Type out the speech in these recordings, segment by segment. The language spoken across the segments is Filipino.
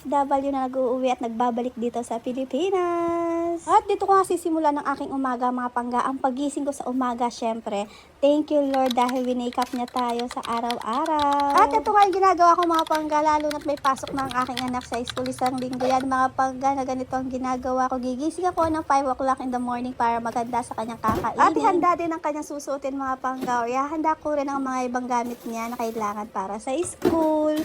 OFW na nag-uuwi at nagbabalik dito sa Pilipinas. At dito ko nga sisimulan ng aking umaga mga pangga. Ang pagising ko sa umaga, syempre. Thank you Lord dahil winake up niya tayo sa araw-araw. At ito nga yung ginagawa ko mga pangga, lalo na't may pasok na ang aking anak sa school isang linggo yan mga pangga na ganito ang ginagawa ko. Gigising ako ng 5 o'clock in the morning para maganda sa kanyang kakainin. At ihanda din ang kanyang susuotin mga pangga. Or ihanda ko rin ang mga ibang gamit niya na kailangan para sa school.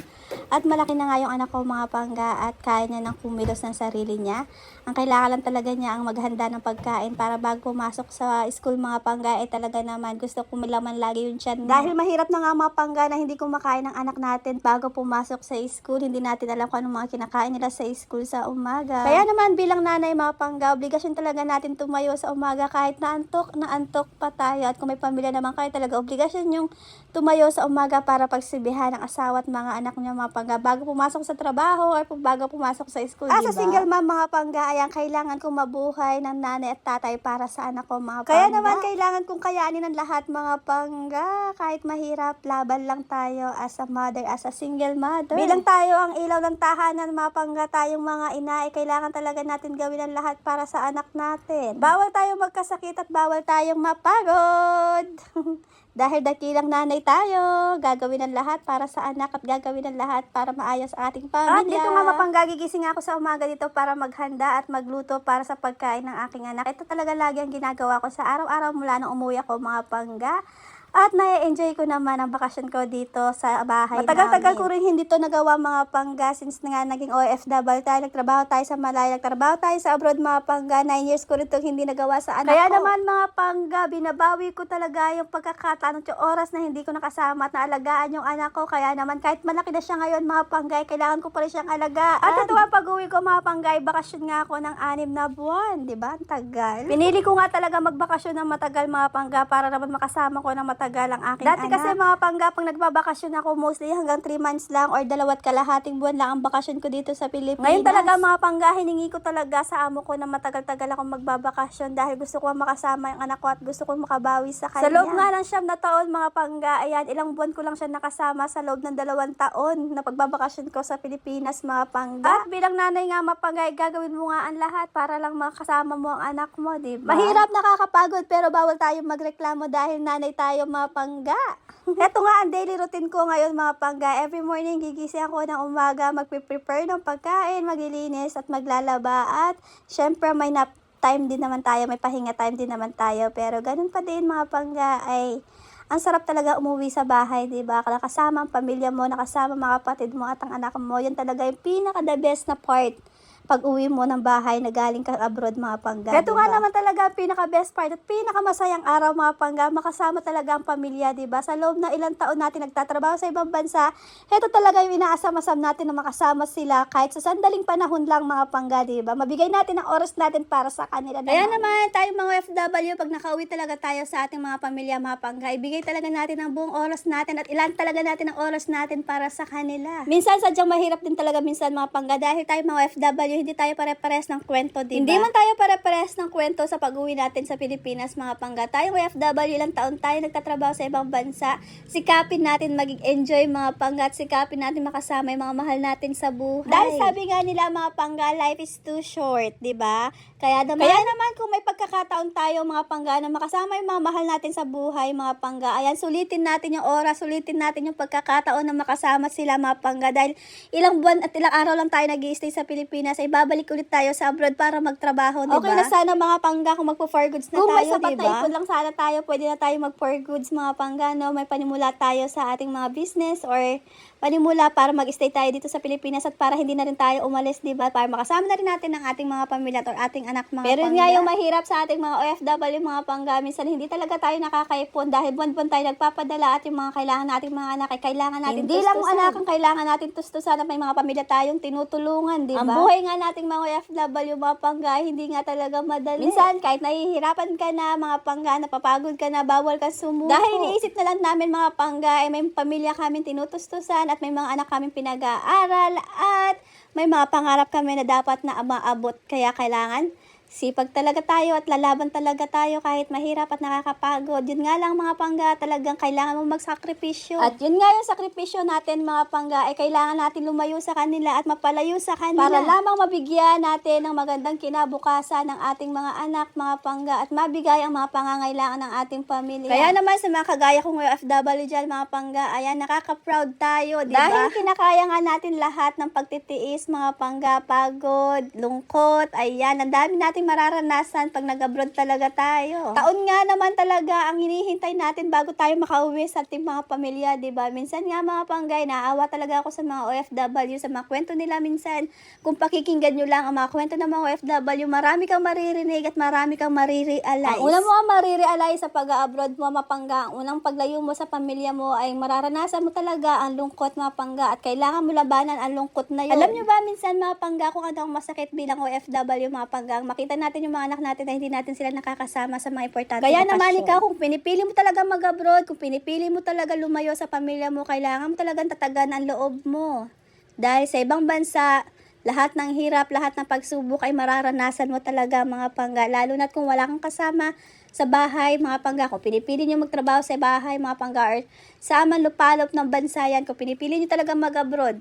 At malaki na nga yung anak ko mga pangga at kaya niya nang kumilos ng sarili niya. Ang kailangan lang talaga niya ang maghanda ng pagkain para bago pumasok sa school mga pangga eh talaga naman gusto kumilaman lagi yung tiyan niya. Dahil mahirap na nga mga pangga na hindi kumakain ng anak natin bago pumasok sa school. Hindi natin alam kung anong mga kinakain nila sa school sa umaga. Kaya naman bilang nanay mga pangga, obligasyon talaga natin tumayo sa umaga kahit naantok, naantok pa tayo. At kung may pamilya naman kayo talaga, obligasyon yung tumayo sa umaga para pagsibihan ng asawa at mga anak niya mga pangga bago pumasok sa trabaho or bago pumasok sa school, As a diba? single mom mga pangga, ayan, kailangan kong mabuhay ng nanay at tatay para sa anak ko mga pangga. Kaya naman kailangan kong kayanin ang lahat mga pangga. Kahit mahirap, laban lang tayo as a mother, as a single mother. Bilang tayo ang ilaw ng tahanan mga pangga, tayong mga ina, eh, kailangan talaga natin gawin ang lahat para sa anak natin. Bawal tayong magkasakit at bawal tayong mapagod. Dahil dakilang nanay tayo, gagawin ang lahat para sa anak at gagawin ang lahat para maayos ang ating pamilya. At dito nga mapanggagigising ako sa umaga dito para maghanda at magluto para sa pagkain ng aking anak. Ito talaga lagi ang ginagawa ko sa araw-araw mula nung umuwi ako mga pangga. At na-enjoy ko naman ang bakasyon ko dito sa bahay Matagal-tagal ko rin hindi to nagawa mga pangga since na nga naging OFW tayo. Nagtrabaho tayo sa Malaya, nagtrabaho tayo sa abroad mga pangga. 9 years ko rin itong hindi nagawa sa anak Kaya ko. naman mga pangga, binabawi ko talaga yung pagkakataon at yung oras na hindi ko nakasama at naalagaan yung anak ko. Kaya naman kahit malaki na siya ngayon mga pangga, eh, kailangan ko pa rin siyang alagaan. At ito ang pag-uwi ko mga pangga, eh, bakasyon nga ako ng anim na buwan. di ba? Ang tagal. Pinili ko nga talaga magbakasyon ng matagal mga pangga para naman makasama ko ng matagal ang aking Dati anak. kasi mga pangga, pag nagbabakasyon ako mostly hanggang 3 months lang or dalawat kalahating buwan lang ang bakasyon ko dito sa Pilipinas. Ngayon talaga mga pangga, hiningi ko talaga sa amo ko na matagal-tagal akong magbabakasyon dahil gusto ko makasama yung anak ko at gusto ko makabawi sa kanya. Sa loob nga ng siyam na taon mga pangga, ayan, ilang buwan ko lang siya nakasama sa loob ng dalawang taon na pagbabakasyon ko sa Pilipinas mga pangga. At bilang nanay nga mga pangga, eh, gagawin mo nga ang lahat para lang makasama mo ang anak mo, di ba? Mahirap, nakakapagod, pero bawal tayo magreklamo dahil nanay tayo mga pangga. Ito nga ang daily routine ko ngayon mga pangga. Every morning gigising ako ng umaga, magpe-prepare ng pagkain, maglilinis at maglalaba at syempre may nap time din naman tayo, may pahinga time din naman tayo. Pero ganun pa din mga pangga ay ang sarap talaga umuwi sa bahay, di ba? Nakasama ang pamilya mo, nakasama mga kapatid mo at ang anak mo. Yan talaga yung pinaka the best na part pag uwi mo ng bahay na galing kang abroad mga pangga. Ito nga naman talaga ang pinaka best part at pinaka masayang araw mga pangga, makasama talaga ang pamilya, di ba? Sa loob ng ilang taon natin nagtatrabaho sa ibang bansa, ito talaga yung inaasam-asam natin na makasama sila kahit sa sandaling panahon lang mga pangga, di ba? Mabigay natin ang oras natin para sa kanila. Kaya naman, tayo mga FW, pag nakauwi talaga tayo sa ating mga pamilya, mga pangga, ibigay talaga natin ang buong oras natin at ilan talaga natin ang oras natin para sa kanila. Minsan sadyang mahirap din talaga minsan mga pangga dahil tayo mga FW, hindi tayo pare-pares ng kwento, di ba? Hindi man tayo pare-pares ng kwento sa pag-uwi natin sa Pilipinas, mga pangga. Tayo OFW, ilang taon tayo nagtatrabaho sa ibang bansa. Sikapin natin maging enjoy mga pangga at sikapin natin makasama yung mga mahal natin sa buhay. Dahil sabi nga nila mga pangga, life is too short, di ba? Kaya naman, Kaya naman kung may pagkakataon tayo mga pangga na makasama yung mga mahal natin sa buhay, mga pangga, ayan, sulitin natin yung oras, sulitin natin yung pagkakataon na makasama sila mga pangga dahil ilang buwan at ilang araw lang tayo nag stay sa Pilipinas, ay babalik ulit tayo sa abroad para magtrabaho, di ba? Okay na sana mga pangga kung magpo-for goods na Kung tayo, may sapat di na ipon lang sana tayo, pwede na tayo mag-for goods mga pangga, no? May panimula tayo sa ating mga business or panimula para mag-stay tayo dito sa Pilipinas at para hindi na rin tayo umalis, di ba? Para makasama na rin natin ang ating mga pamilya at or ating anak mga Pero pangga. nga yung mahirap sa ating mga OFW, mga pangga, minsan hindi talaga tayo nakakaipon dahil buwan-buwan tayo nagpapadala at yung mga kailangan nating mga anak ay kailangan natin Hindi lang tustusan. anak ang kailangan natin tustusan at may mga pamilya tayong tinutulungan, di ba? Ang buhay nga nating mga OFW, mga pangga, hindi nga talaga madali. Minsan, kahit nahihirapan ka na, mga pangga, napapagod ka na, bawal ka sumuko. Dahil iniisip na lang namin mga pangga, ay may pamilya kami tinutustusan at may mga anak kami pinag-aaral at may mga pangarap kami na dapat na maabot. Kaya kailangan Sipag talaga tayo at lalaban talaga tayo kahit mahirap at nakakapagod. Yun nga lang mga pangga, talagang kailangan mo magsakripisyo. At yun nga yung sakripisyo natin mga pangga, ay kailangan natin lumayo sa kanila at mapalayo sa kanila. Para lamang mabigyan natin ng magandang kinabukasan ng ating mga anak, mga pangga, at mabigay ang mga pangangailangan ng ating pamilya. Kaya naman sa mga kagaya kong OFW dyan, mga pangga, ayan, nakaka-proud tayo, di ba? Dahil kinakaya nga natin lahat ng pagtitiis, mga pangga, pagod, lungkot, ayan, ang dami nating mararanasan pag nag-abroad talaga tayo. Taon nga naman talaga ang hinihintay natin bago tayo makauwi sa ating mga pamilya, di ba? Minsan nga mga panggay, naawa talaga ako sa mga OFW, sa mga kwento nila minsan. Kung pakikinggan nyo lang ang mga kwento ng mga OFW, marami kang maririnig at marami kang marirealize. Ang una mo ang marirealize sa pag-abroad mo, mapangga, ang unang paglayo mo sa pamilya mo ay mararanasan mo talaga ang lungkot, mapangga, at kailangan mo labanan ang lungkot na yun. Alam nyo ba, minsan mga pangga, kung ano ang masakit bilang OFW, mga pangga, makita natin yung mga anak natin na hindi natin sila nakakasama sa mga importante Kaya naman ikaw, kung pinipili mo talaga mag-abroad, kung pinipili mo talaga lumayo sa pamilya mo, kailangan mo talagang tatagan ang loob mo. Dahil sa ibang bansa, lahat ng hirap, lahat ng pagsubok ay mararanasan mo talaga mga pangga. Lalo na kung wala kang kasama sa bahay, mga pangga. Kung pinipili nyo magtrabaho sa bahay, mga pangga, or sa aman lupalop ng bansa yan, kung pinipili nyo talaga mag-abroad,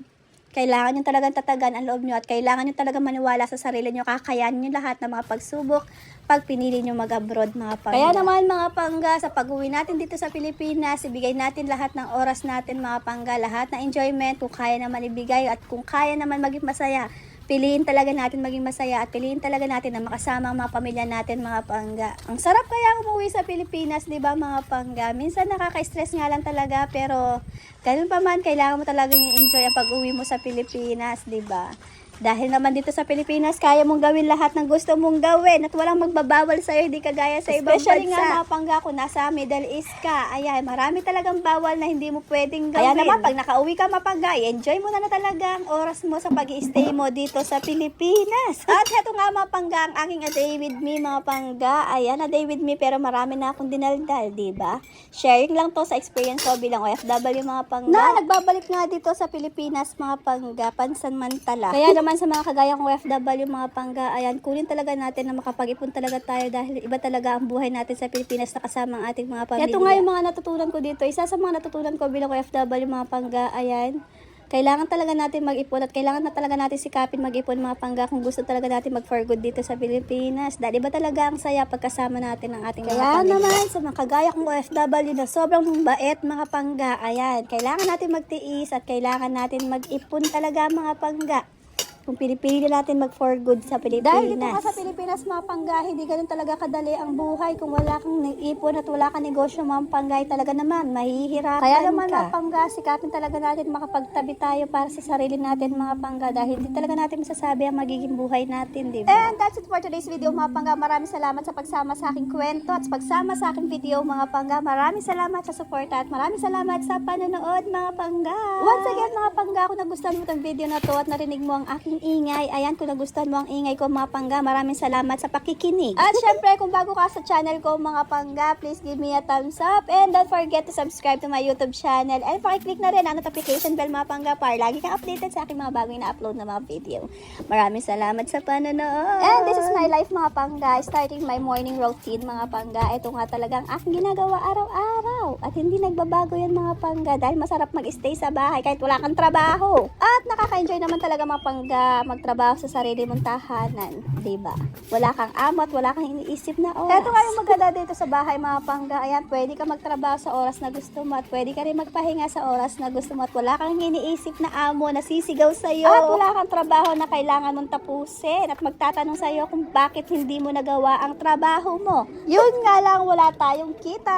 kailangan nyo talagang tatagan ang loob nyo at kailangan nyo talagang maniwala sa sarili nyo. Kakayanin nyo lahat ng mga pagsubok pag pinili nyo mag-abroad mga pangga. Kaya naman mga pangga, sa pag-uwi natin dito sa Pilipinas, ibigay natin lahat ng oras natin mga pangga, lahat ng enjoyment kung kaya naman ibigay at kung kaya naman maging masaya. Piliin talaga natin maging masaya at piliin talaga natin na makasama ang mga pamilya natin mga pangga. Ang sarap kaya umuwi sa Pilipinas, di ba mga pangga? Minsan nakaka-stress nga lang talaga pero ganun pa man, kailangan mo talagang i-enjoy ang pag-uwi mo sa Pilipinas, di ba? Dahil naman dito sa Pilipinas, kaya mong gawin lahat ng gusto mong gawin at walang magbabawal sa'yo, hindi kagaya sa ibang Especially bansa. nga mga pangga kung nasa Middle East ka, ayan, marami talagang bawal na hindi mo pwedeng gawin. Kaya naman, pag nakauwi ka mapangga, enjoy mo na na talaga ang oras mo sa pag stay mo dito sa Pilipinas. At heto nga mga pangga, ang aking a day with me mga pangga, ayan, a day with me, pero marami na akong dinaldal, di ba? Sharing lang to sa experience ko bilang OFW mga pangga. Na, nagbabalik nga dito sa Pilipinas mga pangga, pansanmantala. Kaya naman sa mga kagaya kong OFW mga pangga, ayan, kunin talaga natin na makapag-ipon talaga tayo dahil iba talaga ang buhay natin sa Pilipinas na kasama ang ating mga pamilya. Ito nga yung mga natutunan ko dito. Isa sa mga natutunan ko bilang OFW mga pangga, ayan, kailangan talaga natin mag-ipon at kailangan na talaga natin sikapin mag-ipon mga pangga kung gusto talaga natin mag-for good dito sa Pilipinas. Dahil iba talaga ang saya pagkasama natin ng ating mga Kaya pamilya. naman sa mga kagaya kong OFW na sobrang bait mga pangga, ayan, kailangan natin magtiis at kailangan natin mag-ipon talaga mga pangga kung pinipili natin mag for good sa Pilipinas. Dahil dito ka sa Pilipinas, mga pangga, hindi ganun talaga kadali ang buhay. Kung wala kang ipon at wala kang negosyo, mga panggay, talaga naman, mahihirapan Kaya naman, ka. mga pangga, sikapin talaga natin makapagtabi tayo para sa sarili natin, mga pangga, dahil hindi talaga natin masasabi ang magiging buhay natin, di ba? And that's it for today's video, mga pangga. Maraming salamat sa pagsama sa aking kwento at sa pagsama sa aking video, mga pangga. Maraming salamat sa suporta at maraming salamat sa panonood, mga pangga. Once again, mga pangga, kung nagustuhan mo itong video na to at narinig mo ang aking ingay, ayan, kung nagustuhan mo ang ingay ko, mga pangga, maraming salamat sa pakikinig. At syempre, kung bago ka sa channel ko, mga pangga, please give me a thumbs up and don't forget to subscribe to my YouTube channel and pakiclick na rin ang notification bell, mga pangga, para lagi kang updated sa aking mga bagong na-upload na mga video. Maraming salamat sa panonood. And this is my life, mga pangga, starting my morning routine, mga pangga. Ito nga talagang aking ginagawa araw-araw. At hindi nagbabago yan, mga pangga, dahil masarap mag-stay sa bahay kahit wala kang trabaho. At nakaka-enjoy naman talaga, mga pangga, magtrabaho sa sarili mong tahanan, ba? Wala kang amot, wala kang iniisip na oras. Ito nga yung maganda dito sa bahay mga pangga. Ayan, pwede ka magtrabaho sa oras na gusto mo at pwede ka rin magpahinga sa oras na gusto mo at wala kang iniisip na amo na sisigaw sa iyo. At wala kang trabaho na kailangan mong tapusin at magtatanong sa iyo kung bakit hindi mo nagawa ang trabaho mo. Yun nga lang, wala tayong kita.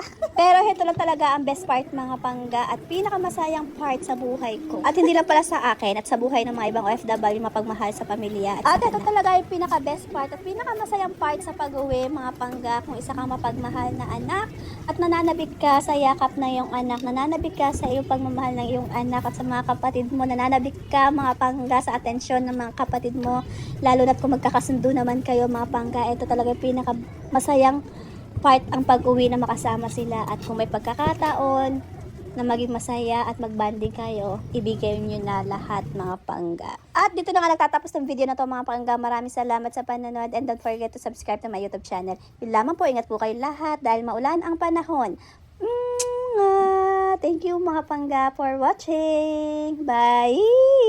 Pero ito lang talaga ang best part mga pangga at pinakamasayang part sa buhay ko. At hindi lang pala sa akin at sa buhay ng mga ibang OFW mapagmahal sa pamilya. At, ito talaga yung pinaka-best part at pinakamasayang part sa pag-uwi mga pangga kung isa kang mapagmahal na anak at nananabik ka sa yakap ng iyong anak, nananabik ka sa iyong pagmamahal ng iyong anak at sa mga kapatid mo, nananabik ka mga pangga sa atensyon ng mga kapatid mo, lalo na kung magkakasundo naman kayo mga pangga, ito talaga yung pinakamasayang part ang pag-uwi na makasama sila at kung may pagkakataon, na maging masaya at magbanding kayo, ibigay nyo na lahat mga pangga. At dito na nga nagtatapos ng video na to mga pangga. Maraming salamat sa panonood and don't forget to subscribe to my YouTube channel. Yun lamang po, ingat po kayo lahat dahil maulan ang panahon. Mwah! Thank you mga pangga for watching. Bye!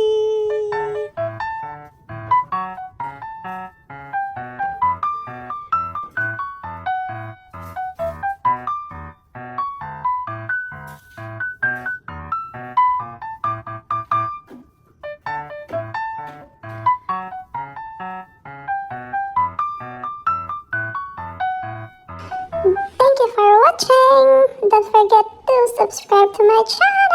Don't forget to subscribe to my channel.